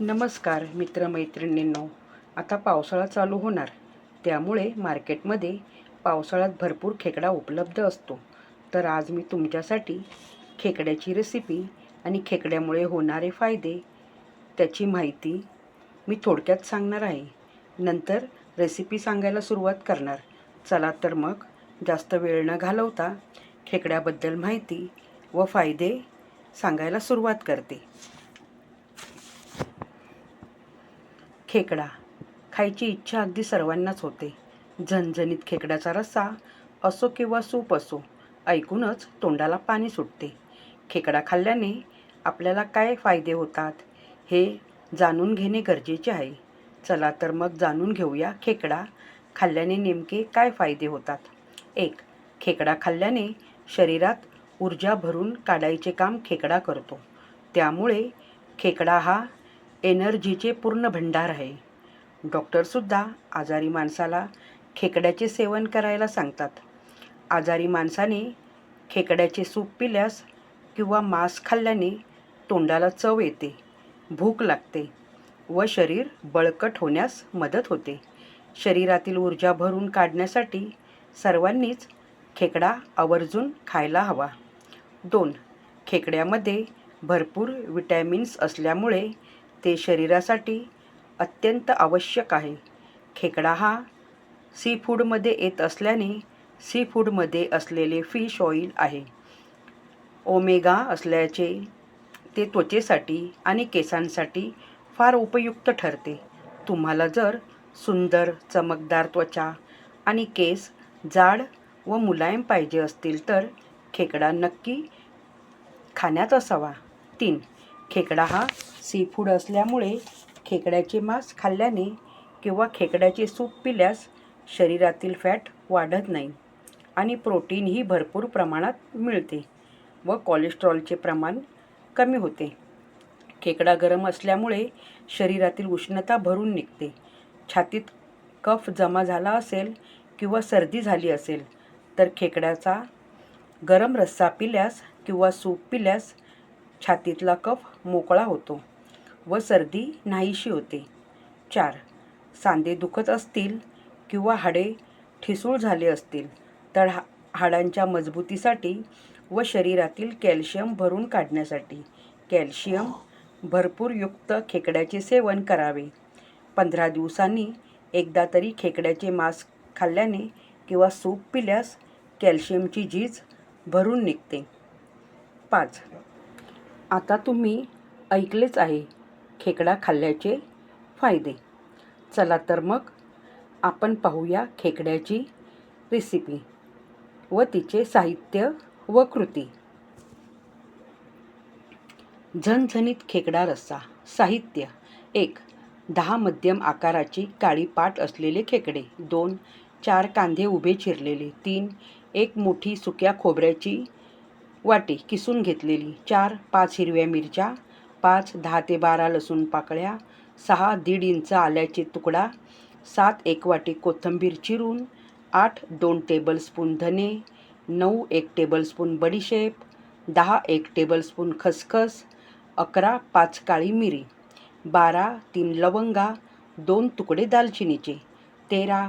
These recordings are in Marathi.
नमस्कार मित्रमैत्रिणींनो. आता पावसाळा चालू होणार. त्यामुळे मार्केटमध्ये पावसाळ्यात भरपूर खेकडा उपलब्ध असतो. तर आज मी तुमच्यासाठी खेकड्याची रेसिपी आणि खेकड्यामुळे होणारे फायदे त्याची माहिती मी थोडक्यात सांगणार आहे. नंतर रेसिपी सांगायला सुरुवात करणार. चला तर मग जास्त वेळ न घालवता खेकड्याबद्दल माहिती व फायदे सांगायला सुरुवात करते. खेकडा. खायची इच्छा अगदी सर्वांनाच होते. झणझणीत खेकड्याचा रस्सा असो किंवा सूप असो ऐकूनच तोंडाला पाणी सुटते. खेकडा खाल्ल्याने आपल्याला काय फायदे होतात हे जाणून घेणे गरजेचे आहे. चला तर मग जाणून घेऊया खेकडा खाल्ल्याने नेमके काय फायदे होतात. एक खेकडा खाल्ल्याने शरीरात ऊर्जा भरून काढायचे काम खेकडा करतो. त्यामुळे खेकडा हा एनर्जीचे पूर्ण भंडार आहे. डॉक्टरसुद्धा आजारी माणसाला खेकड्याचे सेवन करायला सांगतात. आजारी माणसाने खेकड्याचे सूप पिल्यास किंवा मांस खाल्ल्याने तोंडाला चव येते भूक लागते व शरीर बळकट होण्यास मदत होते. शरीरातील ऊर्जा भरून काढण्यासाठी सर्वांनीच खेकडा आवर्जून खायला हवा. दोन खेकड्यामध्ये भरपूर विटॅमिन्स असल्यामुळे ते शरीरासाठी अत्यंत आवश्यक आहे. खेकडा हा सी फूडमध्ये येत असल्याने सी फूडमध्ये असलेले फिश ऑइल आहे. ओमेगा असल्याचे ते त्वचेसाठी आणि केसांसाठी फार उपयुक्त ठरते. तुम्हाला जर सुंदर चमकदार त्वचा आणि केस जाड व मुलायम पाहिजे असतील तर खेकडा नक्की खाण्यात असावा. तीन खेकडा हा सी फूड असल्यामुळे खेकड्याचे मांस खाल्ल्याने किंवा खेकड्याचे सूप पिल्यास शरीरातील फॅट वाढत नाही आणि प्रोटीनही भरपूर प्रमाणात मिळते व कोलेस्ट्रॉलचे प्रमाण कमी होते. खेकडा गरम असल्यामुळे शरीरातील उष्णता भरून निघते. छातीत कफ जमा झाला असेल किंवा सर्दी झाली असेल तर खेकड्याचा गरम रस्सा पिल्यास किंवा सूप पिल्यास छातीतला कफ मोकळा होतो. व सर्दी नाहीशी होते. चार. सांधे दुखत असतील किंवा हाडे ठिसूळ झाले असतील तर हा हाडांच्या मजबूतीसाठी व शरीरातील कॅल्शियम भरून काढण्यासाठी कॅल्शियम भरपूर युक्त खेकड्याचे सेवन करावे. पंधरा दिवसांनी एकदा तरी खेकड्याचे मांस खाल्ल्याने किंवा सूप पिल्यास कॅल्शियमची झीज भरून निघते. पाच. आता तुम्ही ऐकलेच आहे खेकडा खाल्ल्याचे फायदे. चला तर मग आपण पाहूया खेकड्याची रेसिपी व तिचे साहित्य व कृती. झणझणीत खेकडा रस्सा साहित्य एक दहा मध्यम आकाराची काळी पाट असलेले खेकडे दोन चार कांदे उभे चिरलेले तीन एक मोठी सुक्या खोबऱ्याची वाटी किसून घेतलेली चार पाच हिरव्या मिरच्या पाच दहा ते बारा लसूण पाकळ्या सहा दीड इंच आल्याचे तुकडा सात एक वाटी कोथिंबीर चिरून आठ दोन टेबलस्पून धने नऊ एक टेबलस्पून बडीशेप दहा एक टेबलस्पून खसखस अकरा पाच काळी मिरी बारा तीन लवंगा दोन तुकडे दालचिनीचे तेरा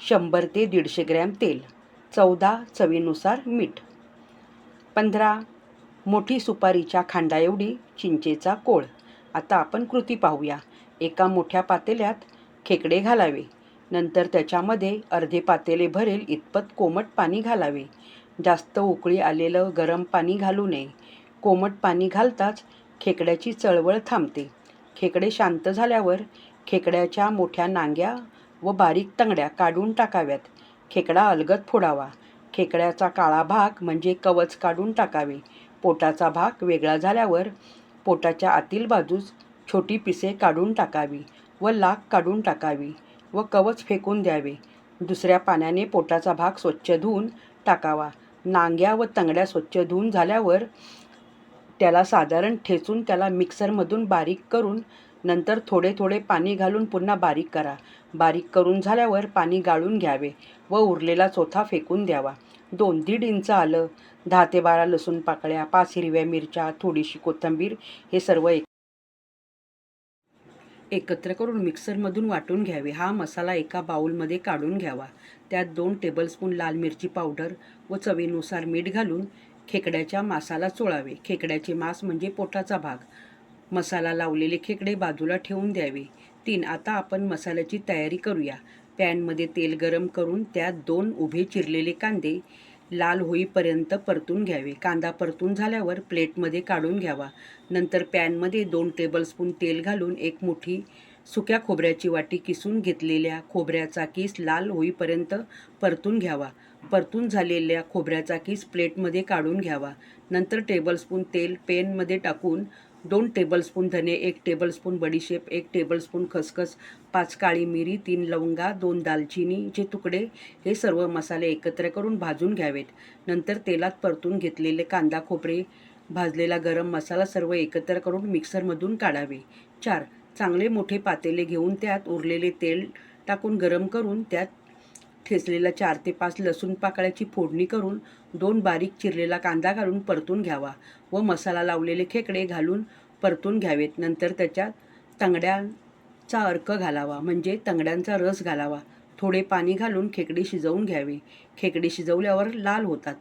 शंभर ते दीडशे ग्रॅम तेल चौदा चवीनुसार मीठ पंधरा मोठी सुपारीच्या खांडाएवढी चिंचेचा कोळ. आता आपण कृती पाहूया. एका मोठ्या पातेल्यात खेकडे घालावे. नंतर त्याच्यामध्ये अर्धे पातेले भरेल इतपत कोमट पाणी घालावे. जास्त उकळी आलेलं गरम पाणी घालू नये. कोमट पाणी घालताच खेकड्याची चळवळ थांबते. खेकडे शांत झाल्यावर खेकड्याच्या मोठ्या नांग्या व बारीक तंगड्या काढून टाकाव्यात. खेकडा अलगद फोडावा. खेकड्याचा काळा भाग म्हणजे कवच काढून टाकावे. पोटाचा भाग वेगळा झाल्यावर पोटाच्या आतील बाजूस छोटी पिसे काढून टाकावी व लाक काढून टाकावी व कवच फेकून द्यावे. दुसऱ्या पाण्याने पोटाचा भाग स्वच्छ धुवून टाकावा. नांग्या व तंगड्या स्वच्छ धुवून झाल्यावर त्याला साधारण ठेचून त्याला मिक्सरमधून बारीक करून नंतर थोडे थोडे पाणी घालून पुन्हा बारीक करा. बारीक करून झाल्यावर पाणी गाळून घ्यावे व उरलेला चोथा फेकून द्यावा. दोन दीड इंच आलं. दहा ते बारा लसूण पाकळ्या पाच हिरव्या मिरच्या थोडीशी कोथिंबीर हे सर्व एक एकत्र करून मिक्सरमधून वाटून घ्यावे. हा मसाला एका बाऊलमध्ये काढून घ्यावा. त्यात दोन टेबलस्पून लाल मिरची पावडर व चवीनुसार मीठ घालून खेकड्याच्या मासाला चोळावे. खेकड्याचे मांस म्हणजे पोटाचा भाग. मसाला लावलेले खेकडे बाजूला ठेवून द्यावे. तीन आता आपण मसाल्याची तयारी करूया. पॅनमध्ये तेल गरम करून त्यात दोन उभे चिरलेले कांदे लाल होईपर्यंत परतून घ्यावे. कांदा परतून झाल्यावर प्लेटमध्ये काढून घ्यावा. नंतर पॅनमध्ये दोन टेबलस्पून तेल घालून एक मुठी सुक्या खोबऱ्याची वाटी किसून घेतलेल्या खोबऱ्याचा किस लाल होईपर्यंत परतून घ्यावा. परतून झालेल्या खोबऱ्याचा किस प्लेटमध्ये काढून घ्यावा. नंतर टेबलस्पून तेल पेनमध्ये टाकून दोन टेबलस्पून धने एक टेबलस्पून बडीशेप एक टेबलस्पून खसखस पाच काळी मिरी तीन लवंगा दोन दालचिनीचे तुकडे हे सर्व मसाले एकत्र करून भाजून घ्यावेत. नंतर तेलात परतून घेतलेले कांदा खोबरे भाजलेला गरम मसाला सर्व एकत्र करून मिक्सरमधून काढावे. चार चांगले मोठे पातेले घेऊन त्यात उरलेले तेल टाकून गरम करून त्यात ठेचलेला चार ते पाच लसूण पाकळ्याची फोडणी करून दोन बारीक चिरलेला कांदा घालून परतून घ्यावा व मसाला लावलेले खेकडे घालून परतून घ्यावेत. नंतर त्याच्यात तंगड्यांचा अर्क घालावा म्हणजे तंगड्यांचा रस घालावा. थोडे पाणी घालून खेकडे शिजवून घ्यावे. खेकडे शिजवल्यावर लाल होतात.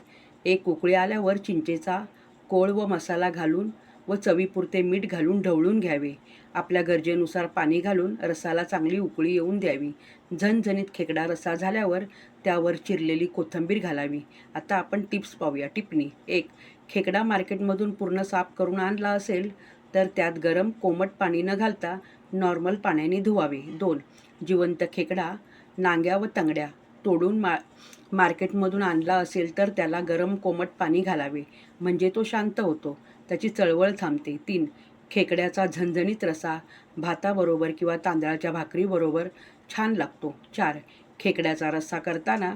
एक उकळी आल्यावर चिंचेचा कोळ व मसाला घालून व चवीपुरते मीठ घालून ढवळून घ्यावे. आपल्या गरजेनुसार पाणी घालून रसाला चांगली उकळी येऊन द्यावी. झणझणीत खेकडा रसा झाल्यावर त्यावर चिरलेली कोथिंबीर घालावी. आता आपण टिप्स पाहूया. टिपणी एक खेकडा मार्केटमधून पूर्ण साफ करून आणला असेल तर त्यात गरम कोमट पाणी न घालता नॉर्मल पाण्याने धुवावे. दोन जिवंत खेकडा नांग्या व तंगड्या तोडून मा मार्केटमधून आणला असेल तर त्याला गरम कोमट पाणी घालावे. म्हणजे तो शांत होतो. त्याची चळवळ थांबते. तीन खेकड्याचा झणझणीत रसा भाताबरोबर किंवा तांदळाच्या भाकरीबरोबर छान लागतो. चार खेकड्याचा रस्सा करताना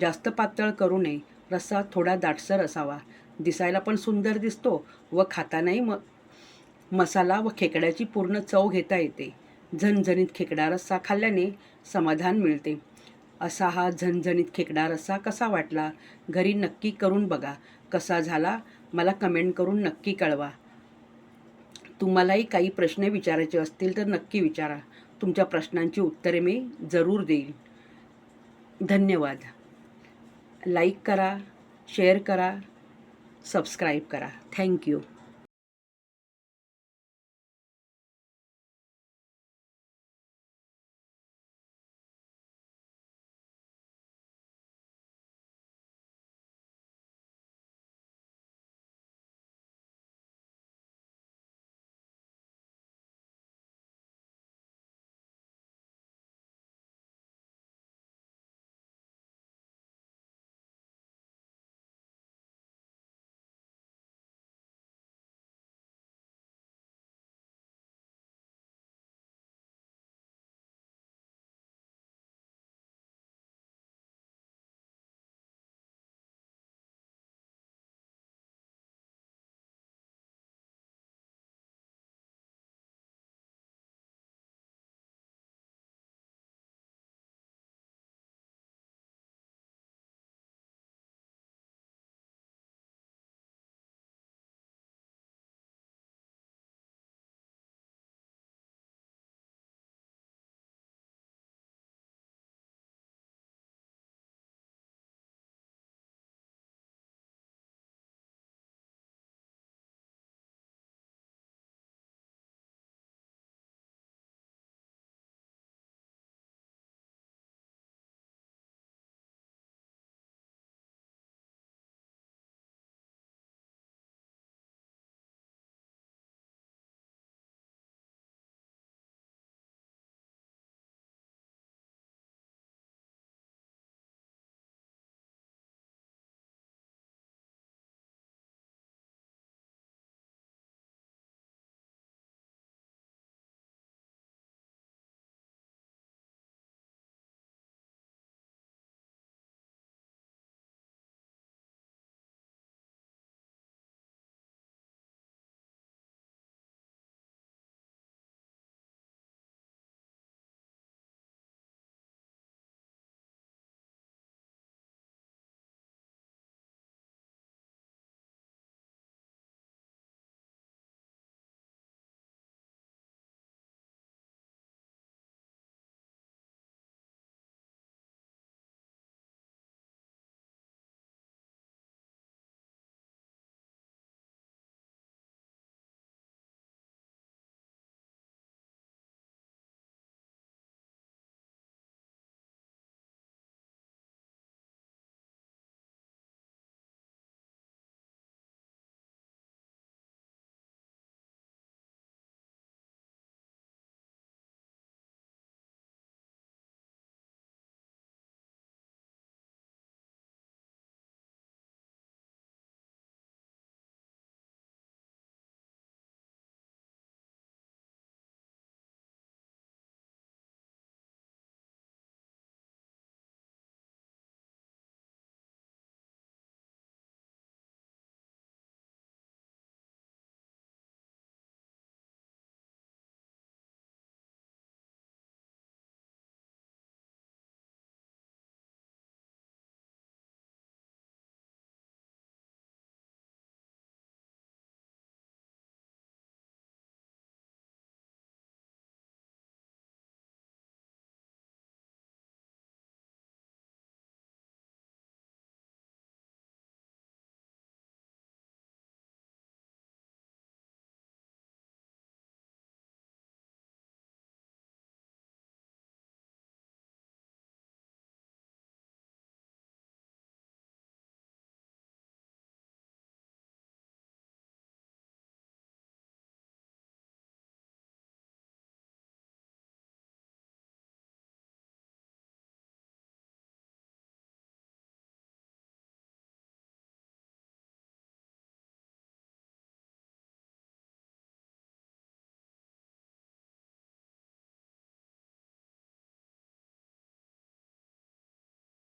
जास्त पातळ करू नये. रस्सा थोडा दाटसर असावा. दिसायला पण सुंदर दिसतो व खातानाही म मसाला व खेकड्याची पूर्ण चव घेता येते. झणझणीत खेकडा रस्सा खाल्ल्याने समाधान मिळते. असा हा झणझणीत खेकडा रस्सा कसा वाटला? घरी नक्की करून बघा. कसा झाला? मला कमेंट करून नक्की कळवा. तुम्हालाही काही प्रश्न विचारायचे असतील तर नक्की विचारा. तुमच्या प्रश्नांची उत्तरे मी जरूर देईन. धन्यवाद. लाईक करा शेअर करा सबस्क्राईब करा. थँक्यू